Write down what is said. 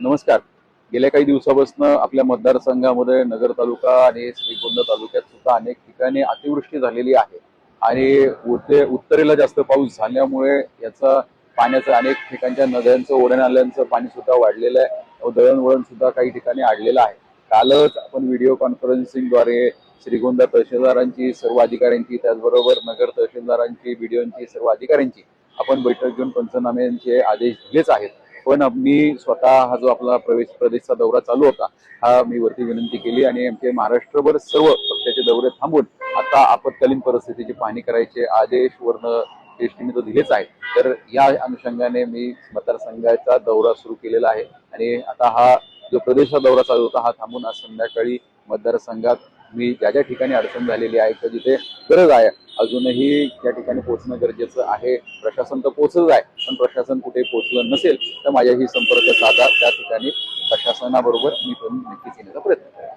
नमस्कार. गेल्या काही दिवसापासून आपल्या मतदारसंघामध्ये नगर तालुका आणि श्रीगोंदा तालुक्यात सुद्धा अनेक ठिकाणी अतिवृष्टी झालेली आहे. आणि उत्ते उत्तरेला जास्त पाऊस झाल्यामुळे याचा पाण्याचं अनेक ठिकाणच्या नद्यांचं ओढ्या पाणी सुद्धा वाढलेलं आहे. दळणवळण सुद्धा काही ठिकाणी अडलेलं आहे. कालच आपण व्हिडिओ कॉन्फरन्सिंगद्वारे श्रीगोंदा तहसीलदारांची सर्व अधिकाऱ्यांची त्याचबरोबर नगर तहसीलदारांची बीडीओंची सर्व अधिकाऱ्यांची आपण बैठक घेऊन पंचनाम्यांचे आदेश दिलेच आहेत. पण मी स्वतः हा जो आपला प्रवेश प्रदेशचा दौरा चालू होता हा मी वरती विनंती केली आणि आमचे महाराष्ट्रभर सर्व पक्षाचे दौरे थांबून आता आपत्कालीन परिस्थितीची पाहणी करायचे आदेश वर्ण एसटीने तो दिलेच आहे. तर या अनुषंगाने मी मतदारसंघाचा दौरा सुरू केलेला आहे आणि आता हा जो प्रदेशचा दौरा चालू होता हा थांबून आज संध्याकाळी मतदारसंघात मी ज्या ज्या ठिकाणी अडचण झालेली आहे किंवा जिथे गरज आहे अजूनही त्या ठिकाणी पोहोचणं गरजेचं आहे. प्रशासन तर पोहोचलंच आहे पण प्रशासन कुठे पोहोचलं नसेल तर माझ्याही संपर्क साधा. त्या ठिकाणी प्रशासनाबरोबर मी पण नक्कीच येण्याचा प्रयत्न